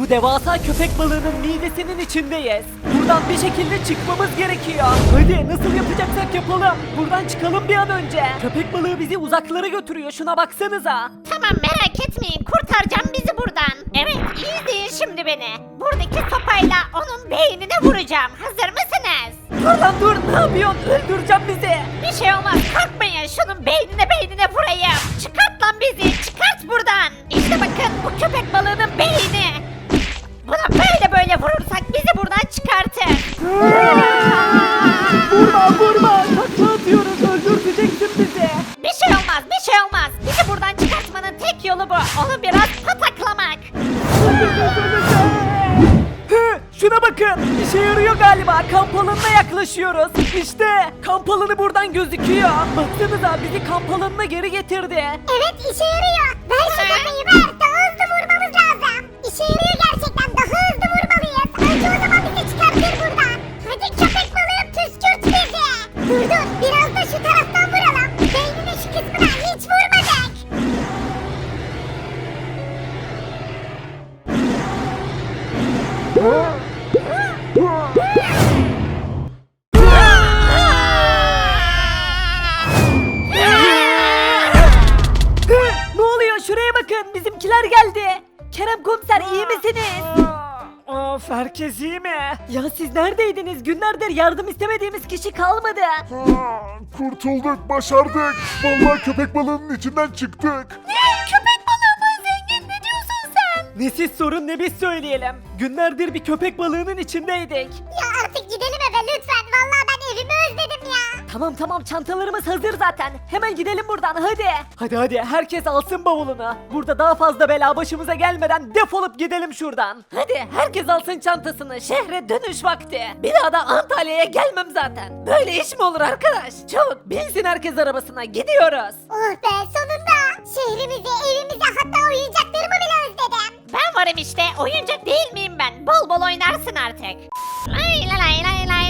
Bu devasa köpek balığının midesinin içindeyiz. Buradan bir şekilde çıkmamız gerekiyor. Hadi nasıl yapacaksak yapalım. Buradan çıkalım bir an önce. Köpek balığı bizi uzaklara götürüyor. Şuna baksanıza. Tamam merak etmeyin kurtaracağım bizi buradan. Evet iyi izleyin şimdi beni. Buradaki sopayla onun beynine vuracağım. Hazır mısınız? Dur lan dur. Ne yapıyorsun? Öldüreceğim bizi. Bir şey olmaz korkmayın şunun beynine beynine vurayım. Çıkart lan bizi çıkart buradan. İşte bakın bu köpek balığının böyle vurursak bizi buradan çıkartır. Vurma vurma. Takla atıyoruz. Öldürteceksin bizi. Bir şey olmaz bir şey olmaz. Bizi buradan çıkartmanın tek yolu bu. Onu biraz pataklamak. Hı, Şuna bakın. İşe yarıyor galiba. Kamp alanına yaklaşıyoruz. İşte kamp alanı buradan gözüküyor. Baksanıza bizi kamp alanına geri getirdi. Evet işe yarıyor. Ver şu kafayı ver. Bizimkiler geldi. Kerem komiser iyi misiniz? Of herkes iyi mi? Ya siz neredeydiniz? Günlerdir yardım istemediğimiz kişi kalmadı. Aa, Kurtulduk, başardık. Vallahi köpek balığının içinden çıktık. Köpek balığı mı zengin ne diyorsun sen? Ne siz sorun ne biz söyleyelim. Günlerdir bir köpek balığının içindeydik. Ya artık gidelim eve lütfen. Vallahi ben evimi özledim ya. Tamam tamam çantalarımız hazır zaten. Hemen gidelim buradan hadi. Hadi hadi herkes alsın bavulunu. Burada daha fazla bela başımıza gelmeden defolup gidelim şuradan. Hadi herkes alsın çantasını. Şehre dönüş vakti. Bir daha da Antalya'ya gelmem zaten. Böyle iş mi olur arkadaş? Çabuk binsin herkes arabasına gidiyoruz. Oh be sonunda. Şehrimizi, evimizi hatta oyuncaklarımı bile özledim. Ben varım işte oyuncak değil miyim ben? Bol bol oynarsın artık. Lay la lay lay lay lay lay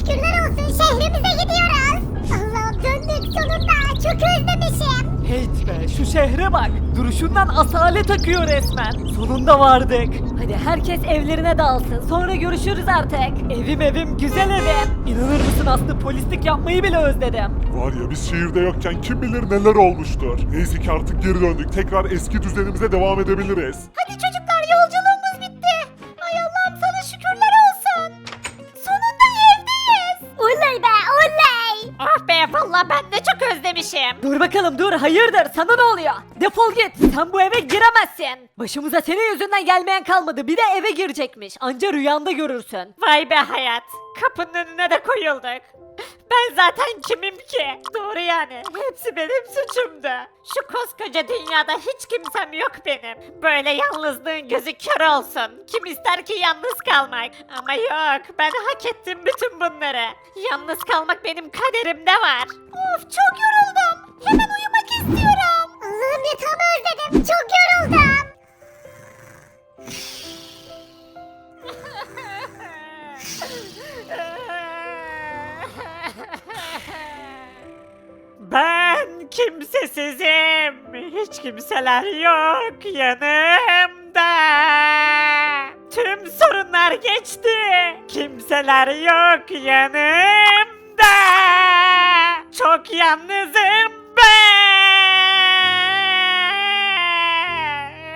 şükürler olsun şehrimize gidiyoruz. Allah'ım döndük sonunda çok özlemişim. Heyt be şu şehre bak. Duruşundan asalet akıyor resmen. Sonunda vardık. Hadi herkes evlerine dağılsın. Sonra görüşürüz artık. Evim evim güzel evim. İnanır mısın Aslı polislik yapmayı bile özledim. Var ya biz şehirde yokken kim bilir neler olmuştur. Neyse ki artık geri döndük. Tekrar eski düzenimize devam edebiliriz. Hadi çocuklar Vallahi ben de çok özlemişim. Dur bakalım dur hayırdır sana ne oluyor? Defol git sen bu eve giremezsin. Başımıza senin yüzünden gelmeyen kalmadı bir de eve girecekmiş. Anca rüyanda görürsün. Vay be hayat. Kapının önüne de koyulduk. Ben zaten kimim ki? Doğru yani. Hepsi benim suçumdu. Şu koskoca dünyada hiç kimsem yok benim. Böyle yalnızlığın gözü kör olsun. Kim ister ki yalnız kalmak? Ama yok. Ben hak ettim bütün bunları. Yalnız kalmak benim kaderimde var. Of çok yoruldum. Hemen uyumak istiyorum. Allah'ım yatağımı özledim çok yoruldum. Hiç kimseler yok yanımda. Tüm sorunlar geçti. Kimseler yok yanımda. Çok yalnızım ben.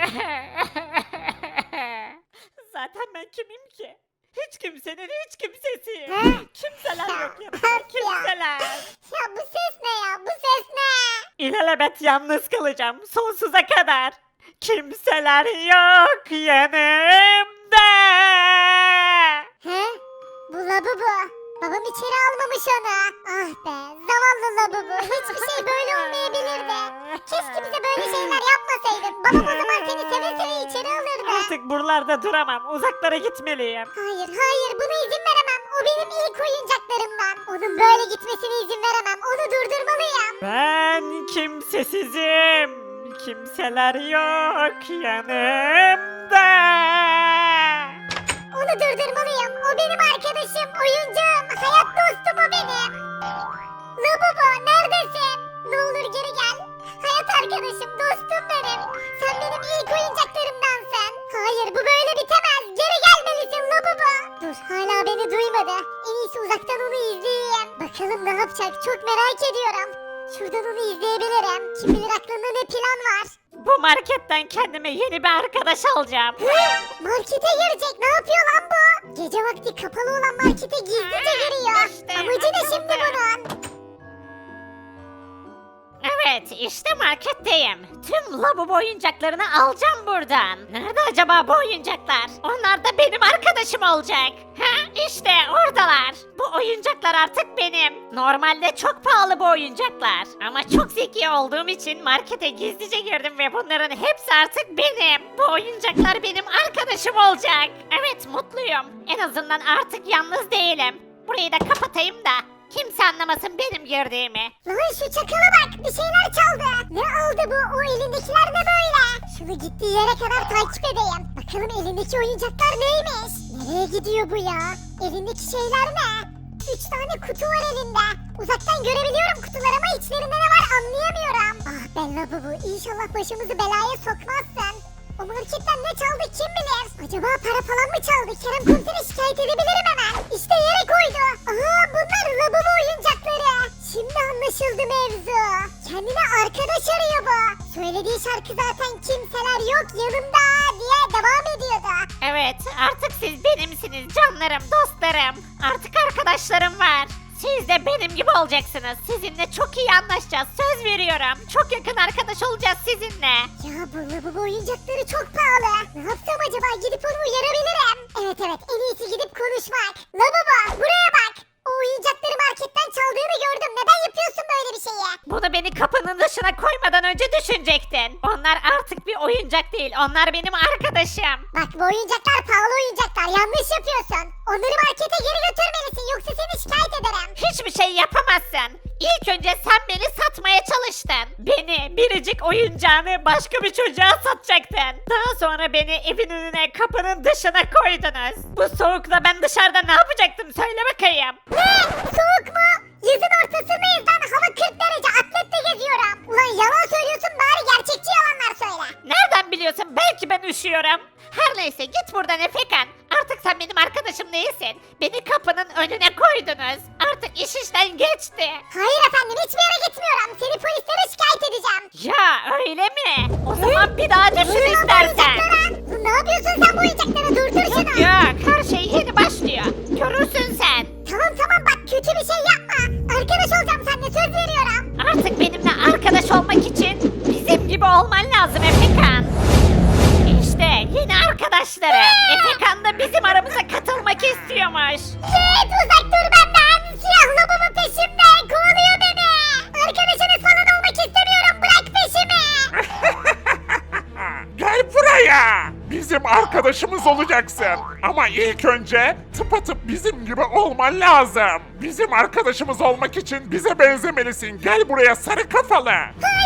Zaten ben kimim ki? Hiç kimsenin hiç kimsesiyim. Kimseler yok yanımda. Kimseler. Ya bu ses ne ya bu ses ne? İlelebet yalnız kalacağım sonsuza kadar. Kimseler yok yanımda. He? Bu labubu. Babam içeri almamış onu. Ah be zavallı labubu. Hiçbir şey böyle olmayabilirdi. Keşke bize böyle şeyler yapmasaydın. Babam o zaman seni seve seve içeri alırdı. Artık buralarda duramam. Uzaklara gitmeliyim. Hayır hayır buna izin veremem. O benim ilk oyuncaklarımdan. Onun böyle gitmesine izin veremem. Onu durdurmalıyım. Ben kimsesizim. Kimseler yok yanımda. Onu durdurmalıyım. O benim arkadaşım, oyuncağım, hayat dostum o benim. Labubu neredesin? Ne olur geri gel. Hayat arkadaşım, dostum benim. Sen benim ilk oyuncaklarımdansın. Hayır bu böyle bitemez. Geri gelmelisin Labubu. Dur hala beni duymadı. En iyisi uzaktan onu izleyeyim. Bakalım ne yapacak çok merak ediyorum. Şuradan onu izleyebilirim. Kim bilir aklında ne plan var. Bu marketten kendime yeni bir arkadaş alacağım. Markete girecek ne yapıyor lan bu? Gece vakti kapalı olan markete gizlice giriyor. İşte Amacı ne şimdi bunun? Evet işte marketteyim. Tüm lavabo oyuncaklarını alacağım buradan. Nerede acaba bu oyuncaklar? Onlar da benim arkadaşım olacak. Ha işte oradalar. Bu oyuncaklar artık benim. Normalde çok pahalı bu oyuncaklar. Ama çok zeki olduğum için markete gizlice girdim ve bunların hepsi artık benim. Bu oyuncaklar benim arkadaşım olacak. Evet mutluyum. En azından artık yalnız değilim. Burayı da kapatayım da kimse anlamasın benim girdiğimi. Lan şu çakala bak bir şeyler çaldı. Ne aldı bu? O elindekiler ne böyle? Şunu gittiği yere kadar takip edeyim. Bakalım elindeki oyuncaklar neymiş? Nereye gidiyor bu ya? Elindeki şeyler ne? Üç tane kutu var elinde. Uzaktan görebiliyorum kutuları ama içlerinde ne var anlayamıyorum. Ah Bella bu İnşallah başımızı belaya sokmazsın. O marketten ne çaldı kim bilir? Acaba para falan mı çaldı? Kerem komisere şikayet edebilirim hemen. İşte yere Söylediği şarkı zaten kimseler yok yanımda diye devam ediyordu. Evet, artık siz benimsiniz canlarım, dostlarım. Artık arkadaşlarım var. Siz de benim gibi olacaksınız. Sizinle çok iyi anlaşacağız. Söz veriyorum. Çok yakın arkadaş olacağız sizinle. Ya bu lavabo oyuncakları çok pahalı. Ne yapsam acaba gidip onu uyarabilirim. Evet evet en iyisi gidip konuşmak. Lavabo buraya bak. O marketten çaldığını gördüm. Neden yapıyorsun böyle bir şeyi? Bunu beni kapının dışına koymadan önce düşünecektin. Onlar artık bir oyuncak değil. Onlar benim arkadaşım. Bak bu oyuncaklar pahalı oyuncaklar. Yanlış yapıyorsun. Onları markete geri götürmelisin. Yoksa seni şikayet ederim. Hiçbir şey yapamazsın. İlk önce sen beni satmaya çalıştın. Beni biricik oyuncağını başka bir çocuğa satacaktın. Daha sonra beni evin önüne kapının dışına koydunuz. Bu soğukta ben dışarıda ne yapacaktım söyle bakayım. Ne? Soğuk mu? Yazın ortasındayız lan. Hava 40 derece. Atletle geziyorum. Ulan yalan söylüyorsun bari gerçekçi yalanlar söyle. Nereden biliyorsun? Belki ben üşüyorum. Her neyse git buradan Efekan. Sen benim arkadaşım değilsin. Beni kapının önüne koydunuz. Artık iş işten geçti. Hayır efendim hiçbir yere gitmiyorum. Seni polislere şikayet edeceğim. Ya öyle mi? O zaman bir daha düşün istersen. Arkadaşımız olacaksın. Ama ilk önce tıpatıp bizim gibi olman lazım. Bizim arkadaşımız olmak için bize benzemelisin. Gel buraya sarı kafalı. Hayır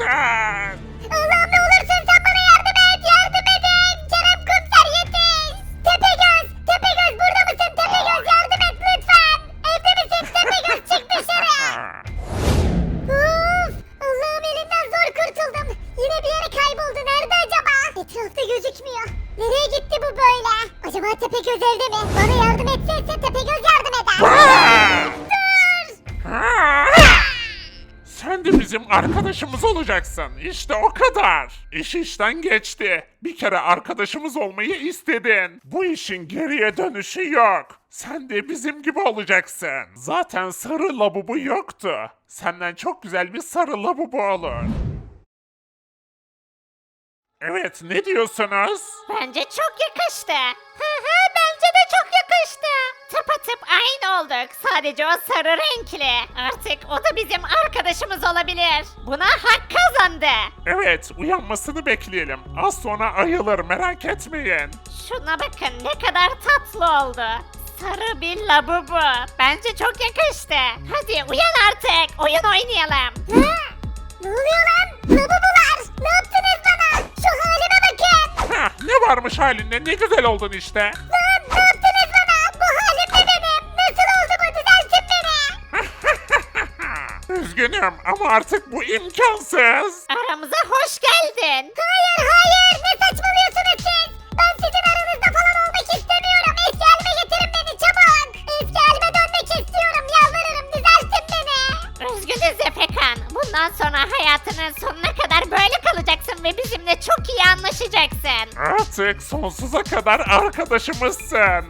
olacaksın. Allah'ım ne olursun sen bana yardım et, yardım edin. Kerem komiser yetiş. Tepegöz, Tepegöz burada mısın? Tepegöz yardım et lütfen. Evde misin? Tepegöz çık dışarı. Uf, Allah'ım elinden zor kurtuldum. Yine bir yere kayboldu. Nerede acaba? Etrafta gözükmüyor. Nereye gitti bu böyle? Acaba Tepegöz evde mi? Bana yardım arkadaşımız olacaksın. İşte o kadar. İş işten geçti. Bir kere arkadaşımız olmayı istedin. Bu işin geriye dönüşü yok. Sen de bizim gibi olacaksın. Zaten sarı labubu yoktu. Senden çok güzel bir sarı labubu olur. Evet, ne diyorsunuz? Bence çok yakıştı. Hı hı bence de çok yakıştı. Tıpatıp aynı olduk. Sadece o sarı renkli. Artık o da bizim arkadaşımız olabilir. Buna hak kazandı. Evet, uyanmasını bekleyelim. Az sonra ayılır, merak etmeyin. Şuna bakın ne kadar tatlı oldu. Sarı bir labubu. Bence çok yakıştı. Hadi uyan artık. Oyun oynayalım. Hı? Ne oluyor lan? Labubular. Ne yaptınız bana? Şu halime bakın. Heh, ne varmış halinde ne güzel oldun işte. Ne Üzgünüm ama artık bu imkansız. Aramıza hoş geldin. Hayır hayır. Ne saçmalıyorsunuz siz? Ben sizin aranızda falan olmak istemiyorum. Eski halime getirin beni çabuk. Eski halime dönmek istiyorum. Yalvarırım düzeltin beni. Üzgünüz Efekan. Bundan sonra hayatının sonuna kadar böyle kalacaksın ve bizimle çok iyi anlaşacaksın. Artık sonsuza kadar arkadaşımızsın.